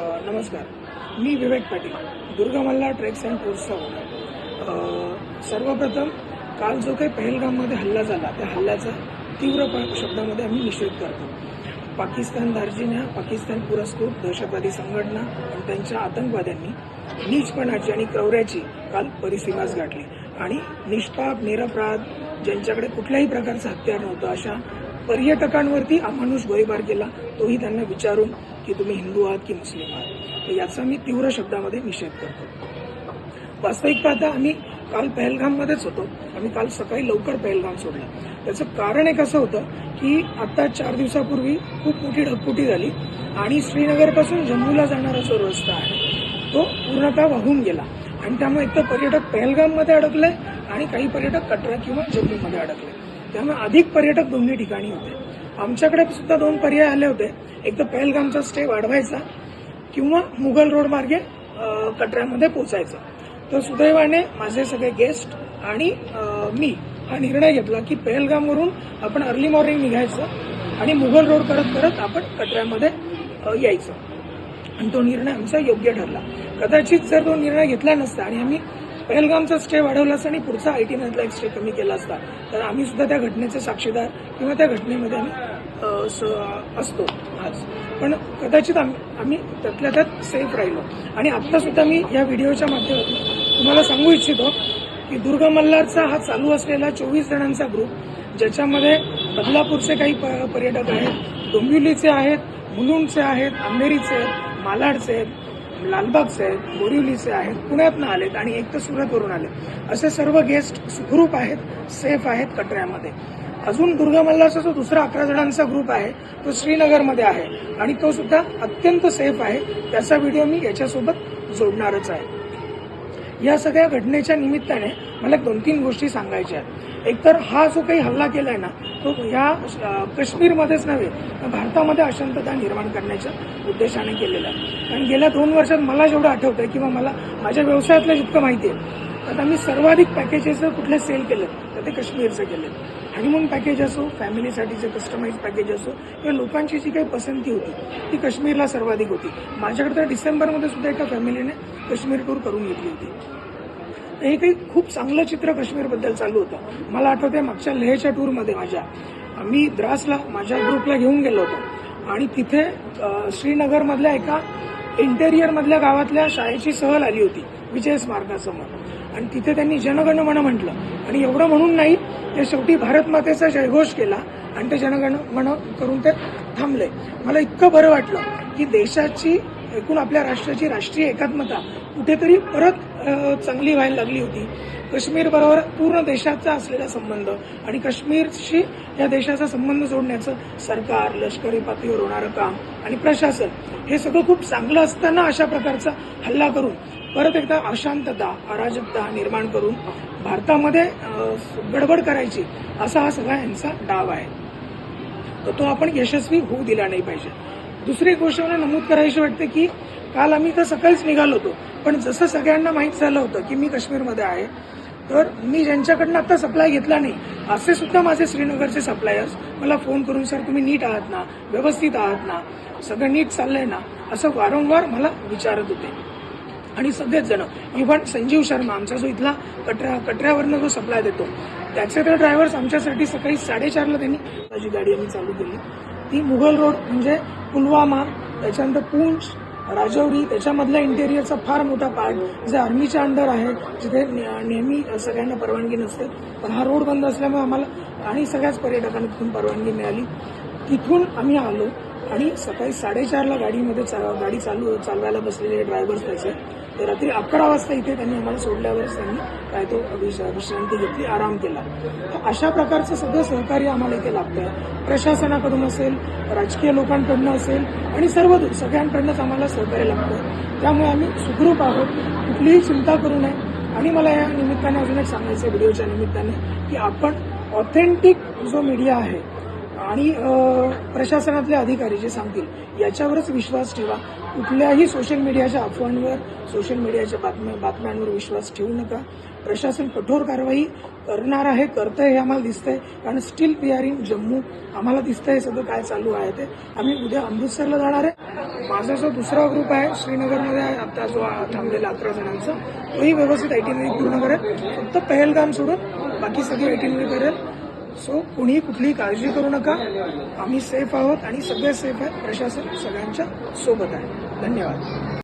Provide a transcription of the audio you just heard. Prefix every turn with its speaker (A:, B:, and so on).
A: नमस्कार. मी Vivek Patil Durga Malla treks and टूर्सचा ओनर सर्वप्रथम काल जो काही पहलगाममध्ये हल्ला झाला त्या हल्ल्याचा तीव्र शब्दामध्ये आम्ही निषेध करतो. पाकिस्तान दार्जिन्या पाकिस्तान पुरस्कृत दहशतवादी संघटना आणि त्यांच्या आतंकवाद्यांनी नीचपणाची आणि क्रौर्याची काल परिसीमाच गाठली. आणि निष्पाप निरपराध ज्यांच्याकडे कुठल्याही प्रकारचं हत्यार नव्हतं अशा पर्यटकांवरती अमानुष गोळीबार केला तोही त्यांना विचारून की तुम्ही हिंदू आहात की मुस्लिम आहात. तर याचा मी तीव्र शब्दामध्ये निषेध करतो. वास्तविक पाहता आम्ही काल पहलगाममध्येच होतो. आम्ही काल सकाळी लवकर पहलगाम सोडला. त्याचं कारण एक असं होतं की आता चार दिवसापूर्वी खूप मोठी ढगपुटी झाली आणि श्रीनगरपासून जम्मूला जाणारा जो रस्ता आहे तो पूर्णतः वाहून गेला. आणि त्यामुळे एक तर पर्यटक पहलगाममध्ये अडकले आणि काही पर्यटक कटरा किंवा जम्मूमध्ये अडकले. त्यामुळे अधिक पर्यटक दोन्ही ठिकाणी होते. आमच्याकडे सुद्धा दोन पर्याय आले होते. एक तर पहलगामचा स्टे वाढवायचा किंवा मुघल रोड मार्गे कटऱ्यामध्ये पोचायचं. तर सुदैवाने माझे सगळे गेस्ट आणि मी हा निर्णय घेतला की पहलगामवरून आपण अर्ली मॉर्निंग निघायचं आणि मुघल रोड करत करत आपण कटऱ्यामध्ये यायचं. आणि तो निर्णय आमचा योग्य ठरला. कदाचित जर तो निर्णय घेतला नसता आणि आम्ही पहलगामचा स्टे वाढवला असता आणि पुढचा आय टी मधला एक स्टे कमी केला असता तर आम्ही सुद्धा त्या घटनेचे साक्षीदार किंवा त्या घटनेमध्ये आम्ही स- असतो आज. पण कदाचित आम्ही आम्ही त्यातल्या त्यात सेफ राहिलो. आणि आत्तासुद्धा मी या व्हिडिओच्या माध्यमातून तुम्हाला सांगू इच्छितो की दुर्गा मल्हारचा हा चालू असलेला चोवीस जणांचा ग्रुप ज्याच्यामध्ये बदलापूरचे काही प- पर्यटक आहेत डोंबिवलीचे आहेत मुलुंडचे आहेत अंधेरीचे आहेत मालाडचे आहेत लालबागचे आहेत बोरिवलीचे आहेत पुण्यातनं आलेत आणि एक तर सुरतवरून आले असे सर्व गेस्ट सुखरूप आहेत सेफ आहेत कटऱ्यामध्ये. अजून दुर्गा मल्हारचा जो दुसरा अकरा जणांचा ग्रुप आहे तो श्रीनगरमध्ये आहे. आणि तो सुद्धा अत्यंत सेफ आहे. त्याचा व्हिडिओ मी याच्यासोबत जोडणारच आहे. या सगळ्या घटनेच्या निमित्ताने मला दोन तीन गोष्टी सांगायच्या आहेत. एकतर हा जो काही हल्ला केला आहे ना तो ह्या काश्मीरमध्येच नव्हे तर भारतामध्ये अशांतता निर्माण करण्याच्या उद्देशाने केलेला आहे. कारण गेल्या दोन वर्षात मला जेवढं आठवतं आहे किंवा मला माझ्या व्यवसायातलं जितकं माहिती आहे आता मी सर्वाधिक पॅकेजेस जर कुठले सेल केले तर ते काश्मीरचं केले हनीमून पॅकेज असो फॅमिलीसाठीचे कस्टमाइज पॅकेज असो किंवा लोकांची जी काही पसंती होती ती काश्मीरला सर्वाधिक होती. माझ्याकडे तर डिसेंबरमध्ये सुद्धा एका फॅमिलीने काश्मीर टूर करून घेतली होती. तर हे काही खूप चांगलं चित्र काश्मीरबद्दल चालू होतं. मला आठवतंय मागच्या लेहच्या टूरमध्ये माझ्या मी द्रासला माझ्या ग्रुपला घेऊन गेलो होतो. आणि तिथे श्रीनगरमधल्या एका इंटेरियरमधल्या गावातल्या शाळेची सहल आली होती विजय स्मारकासमोर आणि तिथे त्यांनी जनगण म्हण म्हटलं. आणि एवढं म्हणून नाही ते शेवटी भारत मातेचा जयघोष केला आणि ते जनगण मन करून ते थांबले. मला इतकं बरं वाटलं की देशाची एकूण आपल्या राष्ट्राची राष्ट्रीय एकात्मता कुठेतरी परत चांगली व्हायला लागली होती. काश्मीर बरोबर पूर्ण देशाचा असलेला संबंध आणि काश्मीरशी या देशाचा संबंध जोडण्याचं सरकार लष्करी पातळीवर होणारं काम आणि प्रशासन हे सगळं खूप चांगलं असताना अशा प्रकारचा हल्ला करून परत एकदा अशांतता अराजकता निर्माण करून भारतामध्ये गडबड करायची असा हा सगळा यांचा डाव आहे. तर तो आपण यशस्वी होऊ दिला नाही पाहिजे. दुसरी गोष्ट मला नमूद करायची वाटते की काल आम्ही तर सकाळीच निघालो होतो. पण जसं सगळ्यांना माहीत झालं होतं की मी काश्मीरमध्ये आहे तर मी ज्यांच्याकडनं आता सप्लाय घेतला नाही असे सुद्धा माझे श्रीनगरचे सप्लायर्स मला फोन करून सर तुम्ही नीट आहात ना? व्यवस्थित आहात ना? सगळं नीट चाललंय ना? असं वारंवार मला विचारत होते. आणि सगळेच जण इव्हन संजीव शर्मा आमचा जो इथला कटरा कटऱ्यावरनं जो सप्लाय देतो त्याचे तर ड्रायव्हर्स आमच्यासाठी सकाळी साडेचारला त्यांनी माझी गाडी आम्ही चालू केली. ती मुघल रोड म्हणजे पुलवामा त्याच्यानंतर पूंछ राजौरी त्याच्यामधल्या इंटेरियरचा फार मोठा पार्ट जे आर्मीच्या अंडर आहे जिथे नेहमी सगळ्यांना परवानगी नसते. पण हा रोड बंद असल्यामुळे आम्हाला आणि सगळ्याच पर्यटकांना तिथून परवानगी मिळाली. तिथून आम्ही आलो. आणि सकाळी साडेचारला गाडीमध्ये चा- गाडी चालू चालवायला बसलेले ड्रायव्हर्स त्याचे ते रात्री अकरा वाजता इथे त्यांनी आम्हाला सोडल्यावरच त्यांनी काय तो विश्रांती घेतली आराम केला. तर अशा प्रकारचं सगळं सहकार्य आम्हाला इथे लागतंय. प्रशासनाकडून असेल राजकीय लोकांकडनं असेल आणि सर्व सगळ्यांकडनंच आम्हाला सहकार्य लागतं त्यामुळे आम्ही सुखरूप आहोत कुठलीही चिंता करू नये. आणि मला या निमित्ताने अजून एक सांगायचं व्हिडिओच्या निमित्ताने की आपण ऑथेंटिक जो मीडिया आहे आणि प्रशासनातले अधिकारी जे सांगतील याच्यावरच विश्वास ठेवा. कुठल्याही सोशल मीडियाच्या अफवांवर सोशल मीडियाच्या बातम्या बातम्यांवर विश्वास ठेवू नका. प्रशासन कठोर कारवाई करणार आहे करतं हे आम्हाला दिसतंय. कारण स्टील पी इन जम्मू आम्हाला दिसतंय सगळं काय चालू आहे ते. आम्ही उद्या अमृतसरला जाणार आहे. माझा जो दुसरा ग्रुप आहे श्रीनगरमध्ये आहे आता जो थांबलेला अकरा जणांचा तोही व्यवस्थित आयटीनरी पूर्ण करेल. फक्त पहलगाम सोडून बाकी सगळी आयटीनरी करेल. सो कुणी कुठली काळजी करू नका. आम्ही सेफ आहोत आणि सगळे सेफ आहेत. प्रशासन सगळ्यांच्या सोबत आहे. धन्यवाद.